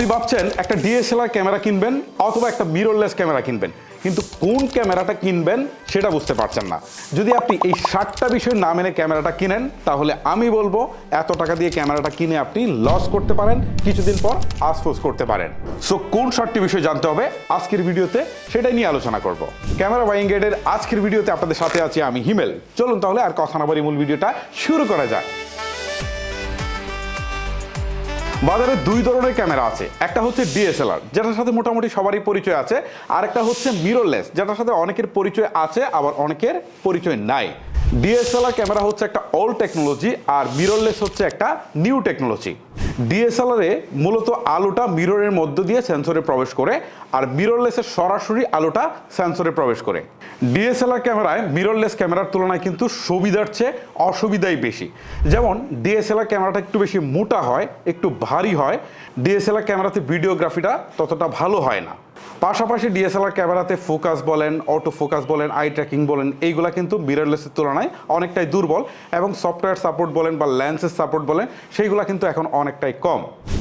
আপনি ভাবছেন একটা ডিএসএলআর ক্যামেরা কিনবেন অথবা একটা মিররলেস ক্যামেরা কিনবেন। কিন্তু কোন ক্যামেরাটা কিনবেন সেটা বুঝতে পারছেন না। যদি আপনি এই ষাটটা বিষয় না মেনে ক্যামেরাটা কিনেন, তাহলে আমি বলব এত টাকা দিয়ে ক্যামেরাটা কিনে আপনি লস করতে পারেন, কিছুদিন পর আফসোস করতে পারেন। সো কোন ষাটটি বিষয় জানতে হবে আজকের ভিডিওতে সেটাই নিয়ে আলোচনা করব। ক্যামেরা বাইং গেটের আজকের ভিডিওতে আপনাদের সাথে আছি আমি হিমেল। চলুন তাহলে আর কথা না বলি মূল ভিডিওটা শুরু করা যাক। বাজারে দুই ধরনের ক্যামেরা আছে। একটা হচ্ছে ডিএসএলআর, যেটার সাথে মোটামুটি সবারই পরিচয় আছে, আর একটা হচ্ছে মিররলেস, যেটার সাথে অনেকের পরিচয় আছে, আবার অনেকের পরিচয় নাই। ডিএসএলআর ক্যামেরা হচ্ছে একটা ওল্ড টেকনোলজি আর মিররলেস হচ্ছে একটা নিউ টেকনোলজি ডিএসএলআরে মূলত আলোটা মিররের মধ্য দিয়ে সেন্সরে প্রবেশ করে আর মিররলেসের সরাসরি আলোটা সেন্সরে প্রবেশ করে। ডিএসএলআর ক্যামেরায় মিররলেস ক্যামেরার তুলনায় কিন্তু সুবিধার চেয়ে অসুবিধাই বেশি। যেমন ডিএসএলআর ক্যামেরাটা একটু বেশি মোটা হয়, একটু ভারী হয় ডিএসএলআর ক্যামেরাতে ভিডিওগ্রাফিটা ততটা ভালো হয় না। পাশাপাশি ডিএসএলআর ক্যামেরাতে ফোকাস বলেন অটো ফোকাস বলেন আই ট্র্যাকিং বলেন, এইগুলা কিন্তু মিররলেসের তুলনায় অনেকটাই দুর্বল এবং সফটওয়্যার সাপোর্ট বলেন বা ল্যান্সের সাপোর্ট বলেন, সেইগুলা কিন্তু এখন অনেকটাই কম।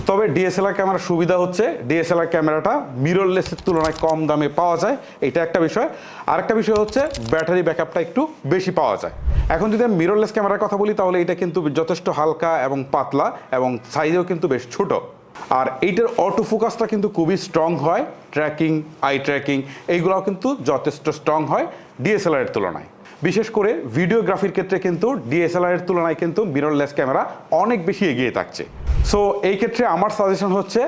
তবে ডিএসএলআর ক্যামেরার সুবিধা হচ্ছে, ডিএসএলআর ক্যামেরাটা মিররলেসের তুলনায় কম দামে পাওয়া যায়, এটা একটা বিষয়। আরেকটা বিষয় হচ্ছে ব্যাটারি ব্যাকআপটা একটু বেশি পাওয়া যায়। এখন যদি আমি মিররলেস ক্যামেরার কথা বলি, তাহলে এটা কিন্তু যথেষ্ট হালকা এবং পাতলা এবং সাইজেও কিন্তু বেশ ছোট। আর এইটার অটো ফোকাসটা কিন্তু খুবই স্ট্রং হয় ট্র্যাকিং আই ট্র্যাকিং এইগুলোও কিন্তু যথেষ্ট স্ট্রং হয় ডিএসএলআর এর তুলনায়। বিশেষ করে ভিডিওগ্রাফির ক্ষেত্রে কিন্তু ডিএসএলআর এর তুলনায় কিন্তু মিররলেস ক্যামেরা অনেক বেশি এগিয়ে থাকছে। সো এই ক্ষেত্রে আমার সাজেশন হচ্ছে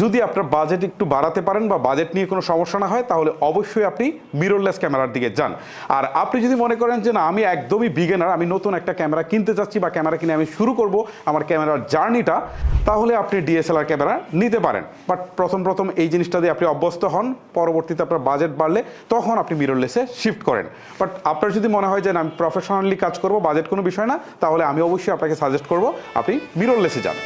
যদি আপনার বাজেট একটু বাড়াতে পারেন বা বাজেট নিয়ে কোনো সমস্যা না হয়, তাহলে অবশ্যই আপনি মিররলেস ক্যামেরার দিকে যান। আর আপনি যদি মনে করেন যে, না, আমি একদমই বিগেনার আমি নতুন একটা ক্যামেরা কিনতে চাচ্ছি বা ক্যামেরা কিনে আমি শুরু করব আমার ক্যামেরার জার্নিটা, তাহলে আপনি ডিএসএলআর ক্যামেরা নিতে পারেন। বাট প্রথম প্রথম এই জিনিসটা দিয়ে আপনি অভ্যস্ত হন, পরবর্তীতে আপনার বাজেট বাড়লে তখন আপনি মিররলেসে শিফট করেন। বাট আপনার যদি মনে হয় যে আমি প্রফেশনালি কাজ করব বাজেট কোনো বিষয় না, তাহলে আমি অবশ্যই আপনাকে সাজেস্ট করব, আপনি মিররলেসে যান।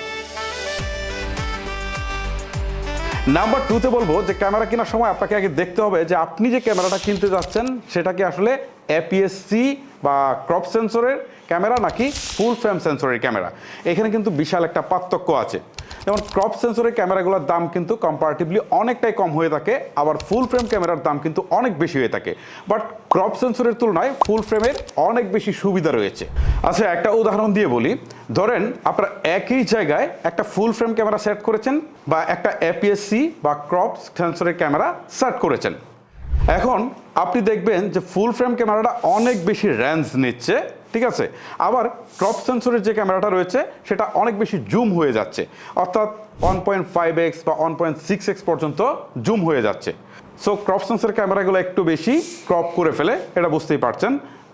নাম্বার টুতে বলব যে ক্যামেরা কেনার সময় আপনাকে আগে দেখতে হবে যে আপনি যে ক্যামেরাটা কিনতে যাচ্ছেন, সেটা কি আসলে এপিএসসি বা ক্রপ সেন্সরের ক্যামেরা নাকি ফুল ফ্রেম সেন্সরের ক্যামেরা? এখানে কিন্তু বিশাল একটা পার্থক্য আছে। যেমন ক্রপ সেন্সরের ক্যামেরাগুলোর দাম কিন্তু কম্পারেটিভলি অনেকটাই কম হয়ে থাকে, আবার ফুল ফ্রেম ক্যামেরার দাম কিন্তু অনেক বেশি হয়ে থাকে। বাট ক্রপ সেন্সরের তুলনায় ফুল ফ্রেমের অনেক বেশি সুবিধা রয়েছে। আচ্ছা একটা উদাহরণ দিয়ে বলি। ধরেন আপনারা একই জায়গায় একটা ফুল ফ্রেম ক্যামেরা সেট করেছেন বা একটা এপিএসসি বা ক্রপ সেন্সরের ক্যামেরা সেট করেছেন। এখন আপনি দেখবেন যে ফুল ফ্রেম ক্যামেরাটা অনেক বেশি রেঞ্জ নিচ্ছে, ঠিক আছে? আবার ক্রপ সেন্সরের যে ক্যামেরাটা রয়েছে, সেটা অনেক বেশি জুম হয়ে যাচ্ছে। অর্থাৎ ওয়ান পয়েন্ট ফাইভ এক্স বা ওয়ান পয়েন্ট সিক্স এক্স পর্যন্ত জুম হয়ে যাচ্ছে। সো ক্রপ সেন্সর ক্যামেরাগুলো একটু বেশি ক্রপ করে ফেলে, এটা বুঝতেই পারছেন।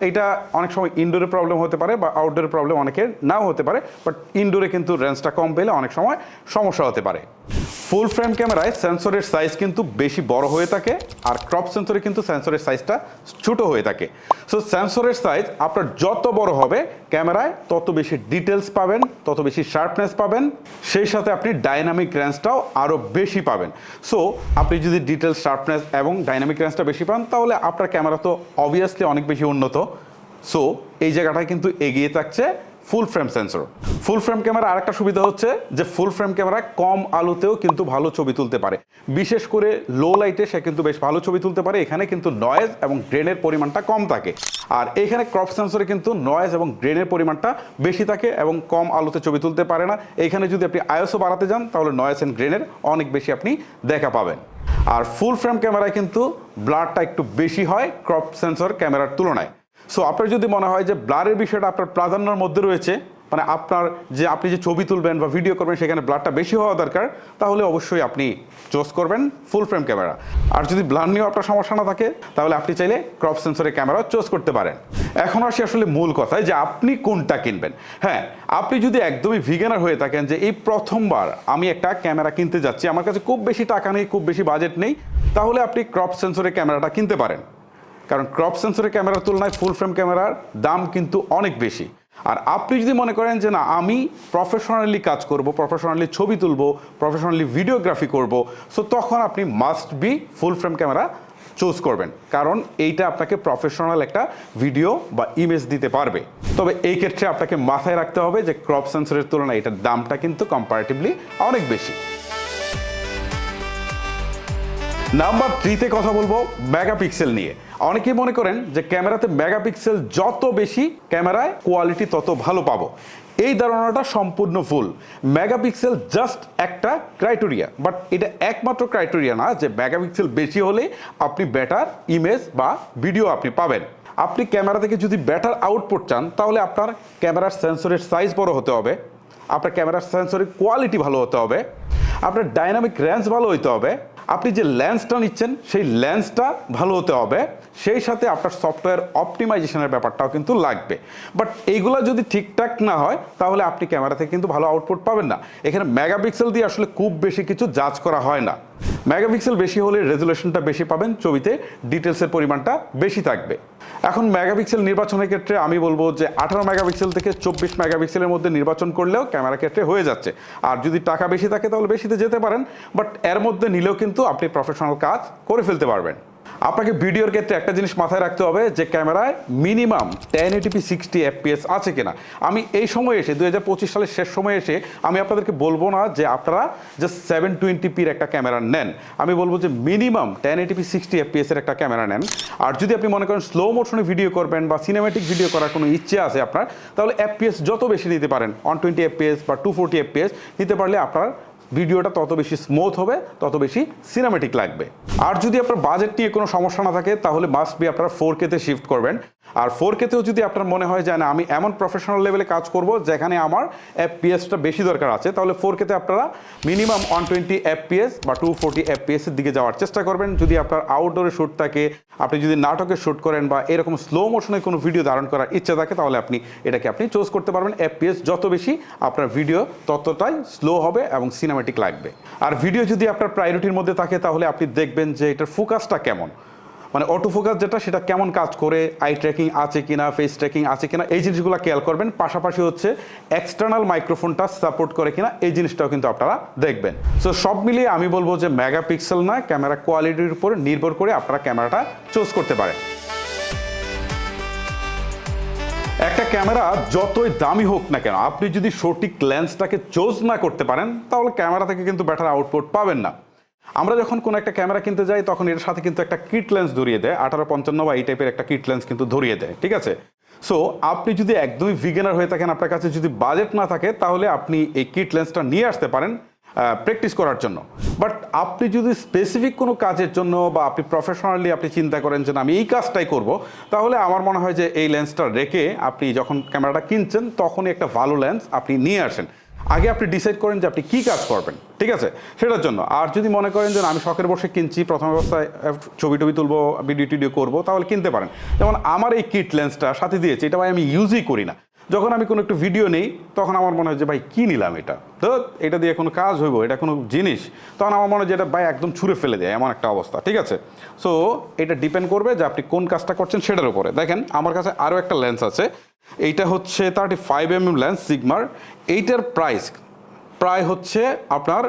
এটা অনেক সময় ইনডোরে প্রবলেম হতে পারে বা আউটডোরে প্রবলেম অনেকের নাও হতে পারে বাট ইনডোরে কিন্তু রেঞ্জটা কম পেলে অনেক সময় সমস্যা হতে পারে। ফুল ফ্রেম ক্যামেরায় সেন্সরের সাইজ কিন্তু বেশি বড় হয়ে থাকে আর ক্রপ সেন্সরে কিন্তু সেন্সরের সাইজটা ছোট হয়ে থাকে। সো সেন্সরের সাইজ আপনার যত বড় হবে ক্যামেরায় তত বেশি ডিটেলস পাবেন, তত বেশি শার্পনেস পাবেন, সেই সাথে আপনি ডাইনামিক রেঞ্জটাও আরও বেশি পাবেন। সো আপনি যদি ডিটেলস শার্পনেস এবং ডাইনামিক রেঞ্জটা বেশি পান, তাহলে আপনার ক্যামেরা তো অবভিয়াসলি অনেক বেশি উন্নত। সো এই জায়গাটায় কিন্তু এগিয়ে থাকছে full frame sensor full frame camera আরেকটা সুবিধা হচ্ছে যে ফুল ফ্রেম ক্যামেরা কম আলোতেও কিন্তু ভালো ছবি তুলতে পারে। বিশেষ করে লো লাইটে সে কিন্তু বেশ ভালো ছবি তুলতে পারে। এখানে কিন্তু নয়েজ এবং গ্রেনের পরিমাণটা কম থাকে। আর এখানে ক্রপ সেন্সরে কিন্তু নয়েজ এবং গ্রেনের পরিমাণটা বেশি থাকে এবং কম আলোতে ছবি তুলতে পারে না। এখানে যদি আপনি আয়সও বাড়াতে যান, তাহলে নয়েজ অ্যান্ড গ্রেনের অনেক বেশি আপনি দেখা পাবেন। আর ফুল ফ্রেম ক্যামেরায় কিন্তু ব্লারটা একটু বেশি হয় ক্রপ সেন্সর ক্যামেরার তুলনায়। সো আপনার যদি মনে হয় যে ব্লারের বিষয়টা আপনার প্রাধান্যর মধ্যে রয়েছে মানে আপনার যে আপনি যে ছবি তুলবেন বা ভিডিও করবেন, সেখানে ব্লারটা বেশি হওয়া দরকার, তাহলে অবশ্যই আপনি চুজ করবেন ফুল ফ্রেম ক্যামেরা আর যদি ব্লার নিয়েও আপনার সমস্যা না থাকে, তাহলে আপনি চাইলে ক্রপ সেন্সরের ক্যামেরা চুজ করতে পারেন। এখন আসি আসলে মূল কথায় যে আপনি কোনটা কিনবেন। হ্যাঁ আপনি যদি একদমই ভিগেনার হয়ে থাকেন যে এই প্রথমবার আমি একটা ক্যামেরা কিনতে যাচ্ছি, আমার কাছে খুব বেশি টাকা নেই, খুব বেশি বাজেট নেই, তাহলে আপনি ক্রপ সেন্সরের ক্যামেরাটা কিনতে পারেন। কারণ ক্রপ সেন্সরের ক্যামেরার তুলনায় ফুল ফ্রেম ক্যামেরার দাম কিন্তু অনেক বেশি। আর আপনি যদি মনে করেন যে না, আমি প্রফেশনালি কাজ করব প্রফেশনালি ছবি তুলব প্রফেশনালি ভিডিওগ্রাফি করব সো তখন আপনি must be full frame camera choose করবেন। কারণ এইটা আপনাকে প্রফেশনাল একটা ভিডিও বা ইমেজ দিতে পারবে। তবে এই ক্ষেত্রে আপনাকে মাথায় রাখতে হবে যে ক্রপ সেন্সরের তুলনায় এটার দামটা কিন্তু কম্পারেটিভলি অনেক বেশি। নাম্বার থ্রিতে কথা বলব মেগাপিক্সেল নিয়ে। অনেকেই মনে করেন যে ক্যামেরাতে মেগাপিক্সেল যত বেশি ক্যামেরায় কোয়ালিটি তত ভালো পাবো। এই ধারণাটা সম্পূর্ণ ভুল। মেগাপিক্সেল জাস্ট একটা ক্রাইটেরিয়া। বাট এটা একমাত্র ক্রাইটেরিয়া না যে মেগাপিক্সেল বেশি হলে আপনি বেটার ইমেজ বা ভিডিও আপনি পাবেন। আপনি ক্যামেরা থেকে যদি বেটার আউটপুট চান, তাহলে আপনার ক্যামেরার সেন্সরের সাইজ বড় হতে হবে। আপনার ক্যামেরার সেন্সরের কোয়ালিটি ভালো হতে হবে। আপনার ডাইনামিক রেঞ্জ ভালো হতে হবে। আপনি যে ল্যান্সটা নিচ্ছেন, সেই ল্যান্সটা ভালো হতে হবে। সেই সাথে আপনার সফটওয়্যার অপটিমাইজেশনের ব্যাপারটাও কিন্তু লাগবে। বাট এইগুলো যদি ঠিকঠাক না হয়, তাহলে আপনি ক্যামেরা থেকে কিন্তু ভালো আউটপুট পাবেন না। এখানে মেগাপিক্সেল দিয়ে আসলে খুব বেশি কিছু জাজ করা হয় না। মেগাপিক্সেল বেশি হলে রেজুলেশনটা বেশি পাবেন, ছবিতে ডিটেলসের পরিমাণটা বেশি থাকবে। এখন মেগাপিক্সেল নির্বাচনের ক্ষেত্রে আমি বলব যে আঠারো মেগাপিক্সেল থেকে চব্বিশ মেগাপিক্সেলের মধ্যে নির্বাচন করলেও ক্যামেরা ক্ষেত্রে হয়ে যাচ্ছে। আর যদি টাকা বেশি থাকে তাহলে বেশিতে যেতে পারেন বাট এর মধ্যে নিলেও কিন্তু আপনি প্রফেশনাল কাজ করে ফেলতে পারবেন। আপনাকে ভিডিওর ক্ষেত্রে একটা জিনিস মাথায় রাখতে হবে যে ক্যামেরায় minimum ten eighty p sixty FPS আছে কিনা। আমি এই সময় এসে, দুই হাজার পঁচিশ সালের শেষ সময় এসে, আমি আপনাদেরকে বলব না যে আপনারা যে সেভেন টোয়েন্টি পির একটা ক্যামেরা নেন। আমি বলব যে minimum ten eighty p sixty FPS এর একটা ক্যামেরা নেন। আর যদি আপনি মনে করেন স্লো মোশনে ভিডিও করবেন বা সিনেমেটিক ভিডিও করার কোনো ইচ্ছে আছে আপনার, তাহলে এফপিএস যত বেশি নিতে পারেন ওয়ান টোয়েন্টি এফপিএস বা টু ফোরটি এফপিএস নিতে পারলে আপনার ভিডিওটা তত বেশি স্মুথ হবে, তত বেশি সিনেমেটিক লাগবে। আর যদি আপনার বাজেট নিয়ে কোনো সমস্যা না থাকে, তাহলে মাস্ট বি আপনার ফোর কেতে শিফট করবেন। আর ফোর কেতেও যদি আপনার মনে হয় যে, না, আমি এমন প্রফেশনাল লেভেলে কাজ করব যেখানে আমার এফপিএসটা বেশি দরকার আছে, তাহলে ফোর কেতে আপনারা মিনিমাম ওয়ান টোয়েন্টি এফপিএস বা টু ফোরটি এফপিএস এর দিকে যাওয়ার চেষ্টা করবেন। যদি আপনার আউটডোরে শ্যুট থাকে, আপনি যদি নাটকে শ্যুট করেন বা এরকম স্লো মোশনে কোনো ভিডিও ধারণ করার ইচ্ছা থাকে, তাহলে আপনি এটাকে আপনি চুজ করতে পারবেন। এফপিএস যত বেশি, আপনার ভিডিও ততটাই স্লো হবে এবং সিনেমেটিক লাগবে। আর ভিডিও যদি আপনার প্রায়োরিটির মধ্যে থাকে, তাহলে আপনি দেখবেন যে, এটার ফোকাসটা কেমন। মানে অটো ফোকাস যেটা, সেটা কেমন কাজ করে আই ট্র্যাকিং আছে কিনা ফেস ট্র্যাকিং আছে কিনা, এই জিনিসগুলো খেয়াল করবেন। পাশাপাশি হচ্ছে এক্সটার্নাল মাইক্রোফোনটা সাপোর্ট করে কিনা, এই জিনিসটাও কিন্তু আপনারা দেখবেন। সো সব মিলিয়ে আমি বলব যে মেগাপিক্সেল না ক্যামেরা কোয়ালিটির উপর নির্ভর করে আপনারা ক্যামেরাটা চুজ করতে পারেন। একটা ক্যামেরা যতই দামি হোক না কেন, আপনি যদি সঠিক লেন্সটাকে চুজ না করতে পারেন, তাহলে ক্যামেরা থেকে কিন্তু বেটার আউটপুট পাবেন না। আমরা যখন কোনো একটা ক্যামেরা কিনতে যাই, তখন এর সাথে কিন্তু একটা কিট লেন্স ধরিয়ে দেয়। আঠারো পঞ্চান্ন বা এই টাইপের একটা কিট লেন্স কিন্তু ধরিয়ে দেয়, ঠিক আছে? সো আপনি যদি একদমই ভিগেনার হয়ে থাকেন, আপনার কাছে যদি বাজেট না থাকে, তাহলে আপনি এই কিট লেন্সটা নিয়ে আসতে পারেন প্র্যাকটিস করার জন্য। বাট আপনি যদি স্পেসিফিক কোনো কাজের জন্য বা আপনি প্রফেশনালি আপনি চিন্তা করেন যে আমি এই কাজটাই করব, তাহলে আমার মনে হয় যে, এই লেন্সটা রেখে আপনি যখন ক্যামেরাটা কিনছেন, তখনই একটা ভালো লেন্স আপনি নিয়ে আসেন। আগে আপনি ডিসাইড করেন যে আপনি কী কাজ করবেন, ঠিক আছে? সেটার জন্য। আর যদি মনে করেন যে আমি শখের বসে কিনছি, প্রথম অবস্থায় ছবি টবি তুলবো ভিডিও টিডিও করব, তাহলে কিনতে পারেন। যেমন আমার এই কিট লেন্সটা সাথে দিয়েছে, এটা ভাই আমি ইউজই করি না। যখন আমি কোনো একটু ভিডিও নেই, তখন আমার মনে হয় যে, ভাই, কী নিলাম এটা? তো এটা দিয়ে কোনো কাজ হইব, এটা কোনো জিনিস? তখন আমার মনে হয় যে, এটা ভাই একদম ছুঁড়ে ফেলে দেয়, এমন একটা অবস্থা, ঠিক আছে? সো এটা ডিপেন্ড করবে যে, আপনি কোন কাজটা করছেন সেটার উপরে। দেখেন, আমার কাছে আরও একটা লেন্স আছে, এইটা হচ্ছে thirty five M M lens সিগমার এইটার প্রাইস প্রায় হচ্ছে আপনার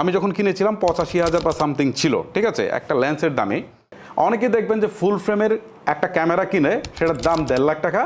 আমি যখন কিনেছিলাম, পঁচাশি হাজার বা সামথিং ছিল, ঠিক আছে? একটা লেন্সের দামে। অনেকে দেখবেন যে ফুল ফ্রেমের একটা ক্যামেরা কিনে, সেটার দাম দেড় লাখ টাকা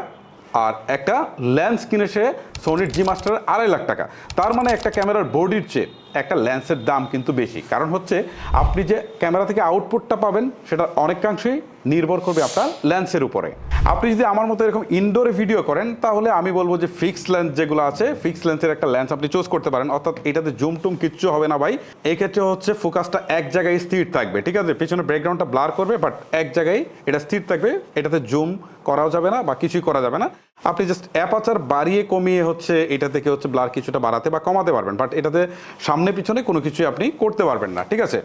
আর একটা ল্যান্স কিনে সে সোনির জি মাস্টার আড়াই লাখ টাকা। তার মানে একটা ক্যামেরার বডির চেয়ে একটা ল্যান্সের দাম কিন্তু বেশি। কারণ হচ্ছে আপনি যে ক্যামেরা থেকে আউটপুটটা পাবেন সেটা অনেকাংশেই নির্ভর করবে আপনার ল্যান্সের উপরে। আপনি যদি আমার মতো এরকম ইনডোরে ভিডিও করেন, তাহলে আমি বলব যে ফিক্স লেন্স যেগুলো আছে ফিক্স লেন্সের একটা লেন্স আপনি চুজ করতে পারেন। অর্থাৎ এটাতে জুম টুম কিচ্ছু হবে না ভাই। এক্ষেত্রে হচ্ছে ফোকাসটা এক জায়গায় স্থির থাকবে, ঠিক আছে? পিছনে ব্যাকগ্রাউন্ডটা ব্লার করবে বাট এক জায়গায় এটা স্থির থাকবে। এটাতে জুম করাও যাবে না বা কিছুই করা যাবে না। আপনি জাস্ট অ্যাপাচার বাড়িয়ে কমিয়ে হচ্ছে এটা থেকে হচ্ছে ব্লার কিছুটা বাড়াতে বা কমাতে পারবেন বাট এটাতে সামনে পিছনে কোনো কিছুই আপনি করতে পারবেন না, ঠিক আছে?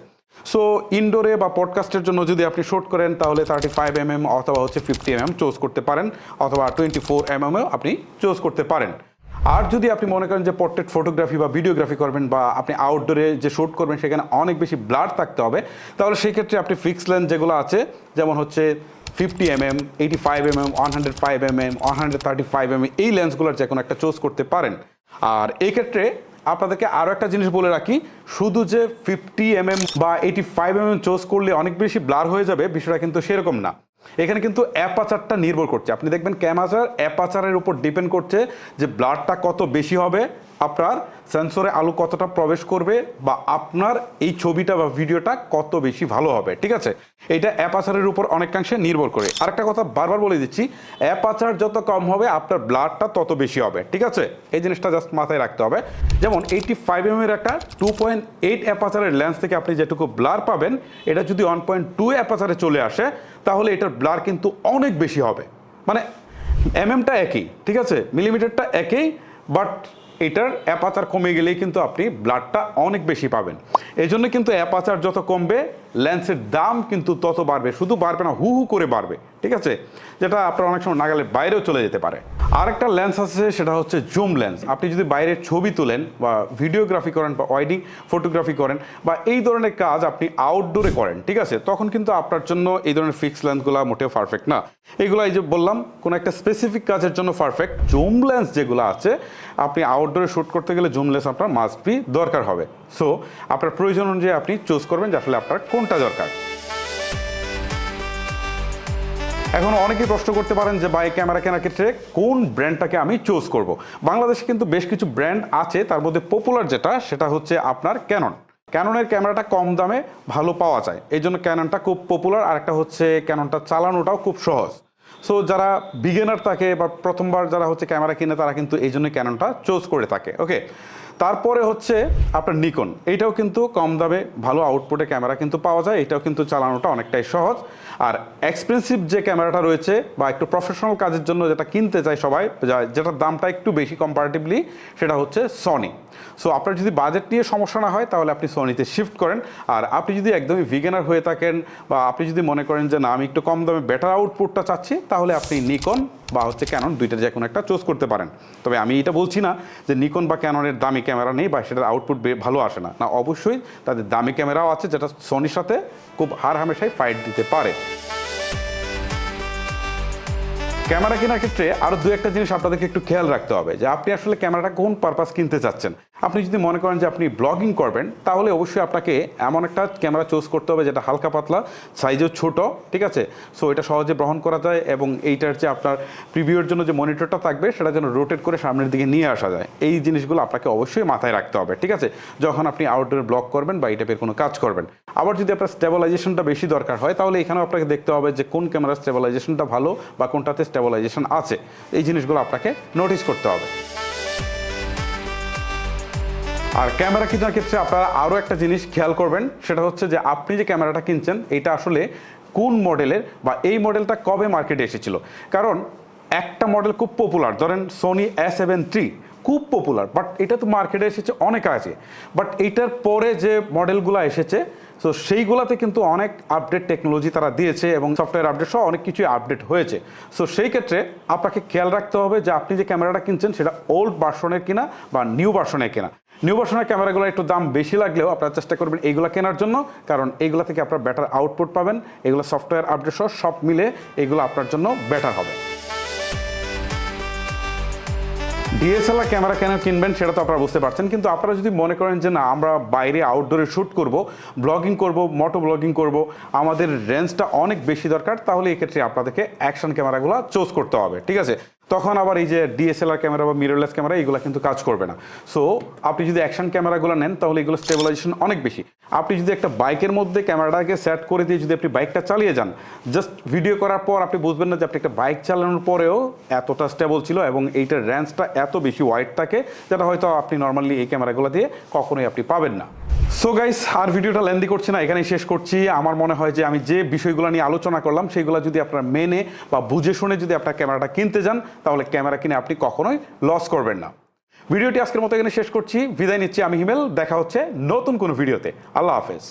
সো ইনডোরে বা পডকাস্টের জন্য যদি আপনি শুট করেন, তাহলে থার্টি ফাইভ এম এম অথবা হচ্ছে ফিফটি এম এম চুজ করতে পারেন, অথবা টোয়েন্টি ফোর এম এমও আপনি চুজ করতে পারেন। আর যদি আপনি মনে করেন যে পোর্ট্রেট ফটোগ্রাফি বা ভিডিওগ্রাফি করবেন বা আপনি আউটডোরে যে শ্যুট করবেন, সেখানে অনেক বেশি ব্লার থাকতে হবে, তাহলে সেই ক্ষেত্রে আপনি ফিক্স লেন্স যেগুলো আছে, যেমন হচ্ছে fifty M M eighty five M M one hundred five M M one hundred thirty five M এই লেন্সগুলোর যে কোনো একটা চুজ করতে পারেন। আর এই ক্ষেত্রে আপনাদেরকে আরও একটা জিনিস বলে রাখি, শুধু যে ফিফটি এম এম বা এইটি ফাইভ এম চোজ করলে অনেক বেশি ব্লার হয়ে যাবে, বিষয়টা কিন্তু সেরকম না। এখানে কিন্তু অ্যাপাচারটা নির্ভর করছে। আপনি দেখবেন ক্যামাচার অ্যাপাচারের উপর ডিপেন্ড করছে যে ব্লারটা কত বেশি হবে আপনার। সেন্সরে আলো কতটা প্রবেশ করবে বা আপনার এই ছবিটা বা ভিডিওটা কত বেশি ভালো হবে, ঠিক আছে? এটা অ্যাপাচারের উপর অনেকাংশে নির্ভর করে। আরেকটা কথা বারবার বলে দিচ্ছি অ্যাপাচার যত কম হবে, আপনার ব্লাডটা তত বেশি হবে, ঠিক আছে? এই জিনিসটা জাস্ট মাথায় রাখতে হবে। যেমন এইটি ফাইভ এম এর একটা টু পয়েন্ট এইট অ্যাপাচারের লেন্স থেকে আপনি যেটুকু ব্লার পাবেন, এটা যদি ওয়ান পয়েন্ট টু অ্যাপাচারে চলে আসে, তাহলে এটার ব্লার কিন্তু অনেক বেশি হবে। মানে এমএমটা একই, ঠিক আছে? মিলিমিটারটা একই বাট এটার অ্যাপাচার কমে গেলেই কিন্তু আপনি ব্লাডটা অনেক বেশি পাবেন। এই জন্য কিন্তু অ্যাপাচার যত কমবে লেন্সের দাম কিন্তু তত বাড়বে, শুধু বাড়বে না, হু হু করে বাড়বে, ঠিক আছে? যেটা আপনার অনেক সময় নাগালের বাইরেও চলে যেতে পারে। আরেকটা লেন্স আছে, সেটা হচ্ছে জুম লেন্স। আপনি যদি বাইরের ছবি তোলেন বা ভিডিওগ্রাফি করেন বা ওয়েডিং ফটোগ্রাফি করেন বা এই ধরনের কাজ আপনি আউটডোরে করেন, ঠিক আছে? তখন কিন্তু আপনার জন্য এই ধরনের ফিক্স লেন্সগুলো মোটেও পারফেক্ট না। এগুলো এই যে বললাম, কোনো একটা স্পেসিফিক কাজের জন্য পারফেক্ট জুম লেন্স যেগুলো আছে, আপনি আউটডোরে শ্যুট করতে গেলে জুম লেন্স আপনার মাস্ট বি দরকার হবে। সো আপনার প্রয়োজন অনুযায়ী আপনি চুজ করবেন যে আসলে আপনার কোনটা দরকার। এখন অনেকেই প্রশ্ন করতে পারেন যে বাইক ক্যামেরা কেনার ক্ষেত্রে কোন ব্র্যান্ডটাকে আমি চুজ করব? বাংলাদেশে কিন্তু বেশ কিছু ব্র্যান্ড আছে, তার মধ্যে পপুলার যেটা, সেটা হচ্ছে আপনার ক্যানন ক্যাননের ক্যামেরাটা কম দামে ভালো পাওয়া যায়। এই জন্য ক্যাননটা খুব পপুলার আর একটা হচ্ছে ক্যাননটা চালানোটাও খুব সহজ। সো যারা বিগিনার থাকে বা প্রথমবার যারা হচ্ছে ক্যামেরা কিনে, তারা কিন্তু এই জন্য ক্যাননটা চুজ করে থাকে। ওকে তারপরে হচ্ছে আপনার নিকন এইটাও কিন্তু কম দামে ভালো আউটপুটে ক্যামেরা কিন্তু পাওয়া যায়। এটাও কিন্তু চালানোটা অনেকটাই সহজ। আর এক্সপেন্সিভ যে ক্যামেরাটা রয়েছে বা একটু প্রফেশনাল কাজের জন্য যেটা কিনতে চায় সবাই যেটার দামটা একটু বেশি কম্পারেটিভলি সেটা হচ্ছে সনি সো আপনার যদি বাজেট নিয়ে সমস্যা না হয়, তাহলে আপনি সনিতে শিফট করেন। আর আপনি যদি একদমই ভিগেনার হয়ে থাকেন বা আপনি যদি মনে করেন যে, না, আমি একটু কম দামে বেটার আউটপুটটা চাচ্ছি, তাহলে আপনি নিকন বা হচ্ছে ক্যানন দুইটা যে কোনো একটা চুজ করতে পারেন। তবে আমি এটা বলছি না যে নিকন বা ক্যাননের দামি ক্যামেরা নেই বা সেটার আউটপুট ভালো আসে না। না, অবশ্যই তাদের দামি ক্যামেরাও আছে যেটা সোনির সাথে খুব হার হামেশাই ফাইট দিতে পারে। ক্যামেরা কেনার ক্ষেত্রে আরও দু একটা জিনিস আপনাদেরকে একটু খেয়াল রাখতে হবে যে আপনি আসলে ক্যামেরাটা কোন পারপাস কিনতে চাচ্ছেন। আপনি যদি মনে করেন যে আপনি ব্লগিং করবেন, তাহলে অবশ্যই আপনাকে এমন একটা ক্যামেরা চুজ করতে হবে যেটা হালকা পাতলা সাইজও ছোট, ঠিক আছে? সো এটা সহজে গ্রহণ করা যায় এবং এইটার যে আপনার প্রিভিউর জন্য যে মনিটরটা থাকবে, সেটা যেন রোটেট করে সামনের দিকে নিয়ে আসা যায়। এই জিনিসগুলো আপনাকে অবশ্যই মাথায় রাখতে হবে, ঠিক আছে? যখন আপনি আউটডোর ব্লগ করবেন বা এই টাইপের কোনো কাজ করবেন। আবার যদি আপনার স্টেবলাইজেশনটা বেশি দরকার হয়, তাহলে এখানেও আপনাকে দেখতে হবে যে কোন ক্যামেরার স্টেবলাইজেশনটা ভালো বা কোনটাতে স্টেবলাইজেশন আছে। এই জিনিসগুলো আপনাকে নোটিস করতে হবে। আর ক্যামেরা কেনার ক্ষেত্রে আপনারা আরও একটা জিনিস খেয়াল করবেন, সেটা হচ্ছে যে আপনি যে ক্যামেরাটা কিনছেন, এটা আসলে কোন মডেলের বা এই মডেলটা কবে মার্কেটে এসেছিল? কারণ একটা মডেল খুব পপুলার ধরেন সোনি এস সেভেন থ্রি খুব পপুলার বাট এটা তো মার্কেটে এসেছে অনেক আছে বাট এইটার পরে যে মডেলগুলো এসেছে তো সেইগুলাতে কিন্তু অনেক আপডেট টেকনোলজি তারা দিয়েছে এবং সফটওয়্যার আপডেট সহ অনেক কিছুই আপডেট হয়েছে। সো সেই ক্ষেত্রে আপনাকে খেয়াল রাখতে হবে যে আপনি যে ক্যামেরাটা কিনছেন, সেটা ওল্ড ভার্সনের কিনা বা নিউ ভার্সনের কিনা। নিউ ক্যামেরাগুলো একটু দাম বেশি লাগলেও আপনারা চেষ্টা করবেন এইগুলো কেনার জন্য, কারণ এইগুলো থেকে আপনার বেটার আউটপুট পাবেন। এগুলো সফটওয়্যার আপডেট সহ সব মিলে এগুলো আপনার জন্য বেটার হবে। ডিএসএলআর ক্যামেরা কেন কিনবেন সেটা তো আপনারা বুঝতে পারছেন, কিন্তু আপনারা যদি মনে করেন যে না, আমরা বাইরে আউটডোরে শ্যুট করব ব্লগিং করব মোটো ব্লগিং করব, আমাদের রেঞ্জটা অনেক বেশি দরকার, তাহলে এক্ষেত্রে আপনাদেরকে অ্যাকশন ক্যামেরাগুলো চুজ করতে হবে, ঠিক আছে? তখন আবার এই যে ডিএসএলআর ক্যামেরা বা মিররলেস ক্যামেরা, এগুলো কিন্তু কাজ করবে না। সো আপনি যদি অ্যাকশন ক্যামেরাগুলো নেন, তাহলে এগুলো স্টেবিলাইজেশন অনেক বেশি। আপনি যদি একটা বাইকের মধ্যে ক্যামেরাটাকে সেট করে দিয়ে যদি আপনি বাইকটা চালিয়ে যান জাস্ট ভিডিও করার পর আপনি বুঝবেন না যে আপনি একটা বাইক চালানোর পরেও এতটা স্টেবল ছিল এবং এইটার র্যাঞ্জটা এত বেশি ওয়াইড থাকে যেটা হয়তো আপনি নর্মালি এই ক্যামেরাগুলো দিয়ে কখনোই আপনি পাবেন না। সো গাইস আর ভিডিওটা লেন্দি করছি না, এখানেই শেষ করছি। আমার মনে হয় যে আমি যে বিষয়গুলো নিয়ে আলোচনা করলাম সেইগুলো যদি আপনার মেনে বা বুঝে শুনে যদি আপনার ক্যামেরাটা কিনতে যান, তাহলে ক্যামেরা কিনে আপনি কখনোই লস করবেন না। ভিডিওটি আজকের মতো এখানে শেষ করছি। বিদায় নিচ্ছি আমি হিমেল, দেখা হচ্ছে নতুন কোনো ভিডিওতে। আল্লাহ হাফেজ।